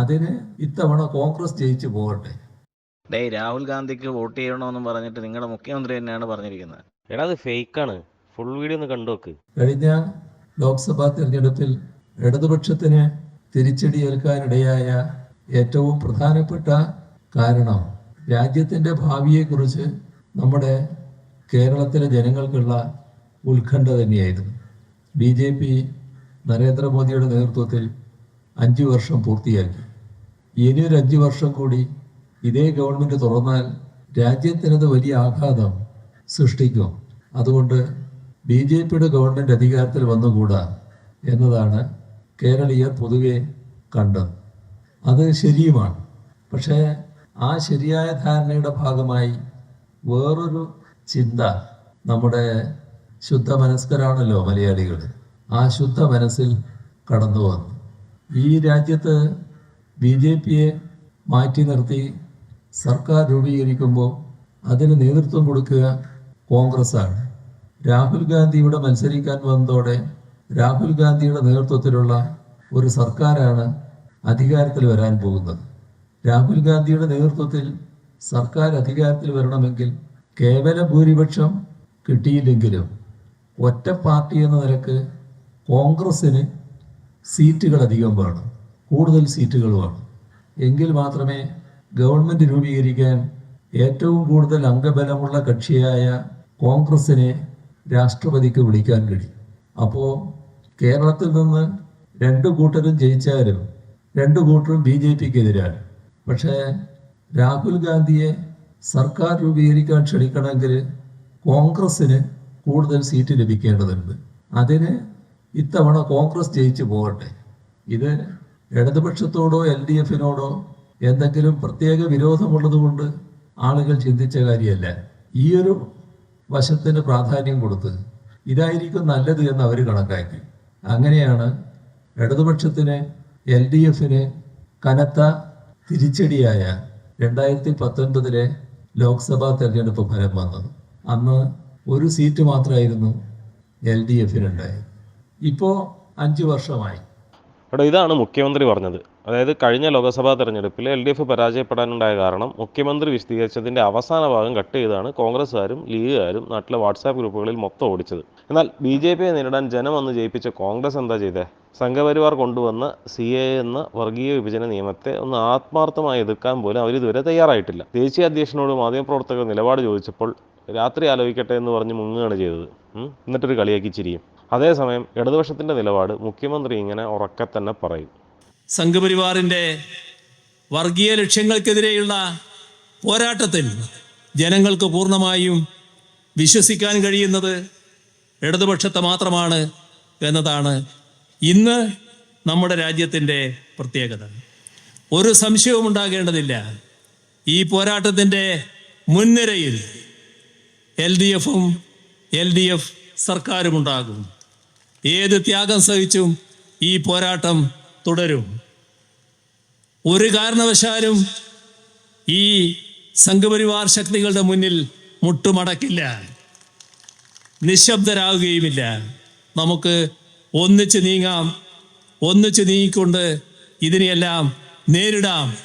അതിന് ഇത്തവണ കോൺഗ്രസ് ജയിച്ചു പോകട്ടെ. ഡേയ് രാഹുൽ ഗാന്ധിക്ക് വോട്ട് ചെയ്യണമെന്ന് പറഞ്ഞിട്ട് നിങ്ങളുടെ മുഖ്യമന്ത്രി തന്നെയാണ് പറഞ്ഞിരിക്കുന്നത്. എടാ അത് ഫേക്കാണ്. ഫുൾ വീഡിയോ ഒന്ന് കണ്ടു നോക്ക്. കഴിഞ്ഞ ലോക്സഭാ തിരഞ്ഞെടുപ്പിൽ ഇടതുപക്ഷത്തിന് തിരിച്ചടിയേൽക്കാനിടയായ ഏറ്റവും പ്രധാനപ്പെട്ട കാരണം രാജ്യത്തിന്റെ ഭാവിയെക്കുറിച്ച് നമ്മുടെ കേരളത്തിലെ ജനങ്ങൾക്കുള്ള ഉത്കണ്ഠ തന്നെയായിരുന്നു. ബി ജെ പി നരേന്ദ്രമോദിയുടെ നേതൃത്വത്തിൽ അഞ്ചു വർഷം പൂർത്തിയാക്കി. ഇനി ഒരു അഞ്ച് വർഷം കൂടി ഇതേ ഗവൺമെന്റ് തുറന്നാൽ രാജ്യത്തിനത് വലിയ ആഘാതം സൃഷ്ടിക്കും. അതുകൊണ്ട് ബി ജെ പിയുടെ ഗവൺമെന്റ് അധികാരത്തിൽ വന്നുകൂടാ എന്നതാണ് കേരളീയർ പൊതുവെ കണ്ടത്. അത് ശരിയുമാണ്. പക്ഷേ ആ ശരിയായ ധാരണയുടെ ഭാഗമായി വേറൊരു ചിന്ത നമ്മുടെ ശുദ്ധ മനസ്കരാണല്ലോ മലയാളികൾ ആ ശുദ്ധ മനസ്സിൽ കടന്നു വന്നു ഈ രാജ്യത്ത് ബി ജെ പിയെ മാറ്റി നിർത്തി സർക്കാർ രൂപീകരിക്കുമ്പോൾ അതിന് നേതൃത്വം കൊടുക്കുക കോൺഗ്രസ്സാണ്. രാഹുൽ ഗാന്ധി ഇവിടെ മത്സരിക്കാൻ വന്നതോടെ രാഹുൽ ഗാന്ധിയുടെ നേതൃത്വത്തിലുള്ള ഒരു സർക്കാരാണ് അധികാരത്തിൽ വരാൻ പോകുന്നത്. രാഹുൽ ഗാന്ധിയുടെ നേതൃത്വത്തിൽ സർക്കാർ അധികാരത്തിൽ വരണമെങ്കിൽ കേവല ഭൂരിപക്ഷം കിട്ടിയില്ലെങ്കിലും ഒറ്റ പാർട്ടി എന്ന നിലയ്ക്ക് കോൺഗ്രസ്സിന് സീറ്റുകൾ അധികം വേണം. കൂടുതൽ സീറ്റുകൾ വേണം. എങ്കിൽ മാത്രമേ ഗവൺമെന്റ് രൂപീകരിക്കാൻ ഏറ്റവും കൂടുതൽ അംഗബലമുള്ള കക്ഷിയായ കോൺഗ്രസിനെ രാഷ്ട്രപതിക്ക് വിളിക്കാൻ കഴിയും. അപ്പോൾ കേരളത്തിൽ നിന്ന് രണ്ട് കൂട്ടരും ജയിച്ചാലും രണ്ട് കൂട്ടരും ബി ജെ പിക്ക് എതിരാണ് പക്ഷേ രാഹുൽ ഗാന്ധിയെ സർക്കാർ രൂപീകരിക്കാൻ ക്ഷണിക്കണമെങ്കിൽ കോൺഗ്രസ്സിന് കൂടുതൽ സീറ്റ് ലഭിക്കേണ്ടതുണ്ട്. അതിന് ഇത്തവണ കോൺഗ്രസ് ജയിച്ചു പോകട്ടെ. ഇത് ഇടതുപക്ഷത്തോടോ എൽ ഡി എഫിനോടോ എന്തെങ്കിലും പ്രത്യേക വിരോധമുള്ളത് കൊണ്ട് ആളുകൾ ചിന്തിച്ച കാര്യമല്ല. ഈ ഒരു വശത്തിന് പ്രാധാന്യം കൊടുത്ത് ഇതായിരിക്കും നല്ലത് എന്ന് അവർ കണക്കാക്കി. അങ്ങനെയാണ് ഇടതുപക്ഷത്തിന് എൽ ഡി എഫിന് കനത്ത തിരിച്ചടിയായ രണ്ടായിരത്തി പത്തൊൻപതിലെ ലോക്സഭാ തെരഞ്ഞെടുപ്പ് ഫലം വന്നത്. അന്ന് ഒരു സീറ്റ് മാത്രമായിരുന്നു എൽ ഡി എഫിനുണ്ടായത്. ഇപ്പോൾ അഞ്ച് വർഷമായി. എടാ ഇതാണ് മുഖ്യമന്ത്രി പറഞ്ഞത്. അതായത് കഴിഞ്ഞ ലോക്സഭാ തെരഞ്ഞെടുപ്പിൽ എൽ ഡി എഫ് പരാജയപ്പെടാനുണ്ടായ കാരണം മുഖ്യമന്ത്രി വിശദീകരിച്ചതിന്റെ അവസാന ഭാഗം കട്ട് ചെയ്താണ് കോൺഗ്രസ്സുകാരും ലീഗുകാരും നാട്ടിലെ വാട്സാപ്പ് ഗ്രൂപ്പുകളിൽ മൊത്തം ഓടിച്ചത്. എന്നാൽ ബി ജെ പിയെ നേരിടാൻ ജനം അന്ന് ജയിപ്പിച്ച കോൺഗ്രസ് എന്താ ചെയ്തേ? സംഘപരിവാർ കൊണ്ടുവന്ന സി എ എന്ന വർഗീയ വിഭജന നിയമത്തെ ഒന്ന് ആത്മാർത്ഥമായി എതിർക്കാൻ പോലും അവർ ഇതുവരെ തയ്യാറായിട്ടില്ല. ദേശീയ അധ്യക്ഷനോട് മാധ്യമപ്രവർത്തകർ നിലപാട് ചോദിച്ചപ്പോൾ രാത്രി ആലോചിക്കട്ടെ എന്ന് പറഞ്ഞ് മുങ്ങുകയാണ് ചെയ്തത്. എന്നിട്ടൊരു കളിയാക്കി ചിരിയും. അതേസമയം ഇടതുപക്ഷത്തിന്റെ നിലപാട് മുഖ്യമന്ത്രി ഇങ്ങനെ ഉറക്കെ തന്നെ പറയും. സംഘപരിവാറിന്റെ വർഗീയ ലക്ഷ്യങ്ങൾക്കെതിരെയുള്ള പോരാട്ടത്തിൽ ജനങ്ങൾക്ക് പൂർണമായും വിശ്വസിക്കാൻ കഴിയുന്നത് ഇടതുപക്ഷത്തെ മാത്രമാണ് എന്നതാണ് ഇന്ന് നമ്മുടെ രാജ്യത്തിന്റെ പ്രത്യേകത. ഒരു സംശയവും ഉണ്ടാകേണ്ടതില്ല. ഈ പോരാട്ടത്തിന്റെ മുൻനിരയിൽ എൽ ഡി എഫും എൽ ഡി എഫ് സർക്കാരുമുണ്ടാകും ഏത് ത്യാഗം സഹിച്ചും ഈ പോരാട്ടം തുടരും. ഒരു കാരണവശാലും ഈ സംഘപരിവാർ ശക്തികളുടെ മുന്നിൽ മുട്ടുമടക്കില്ല. നിശബ്ദരാകുകയുമില്ല. നമുക്ക് ഒന്നിച്ച് നീങ്ങാം. ഒന്നിച്ച് നീങ്ങിക്കൊണ്ട് ഇതിനെയെല്ലാം നേരിടാം.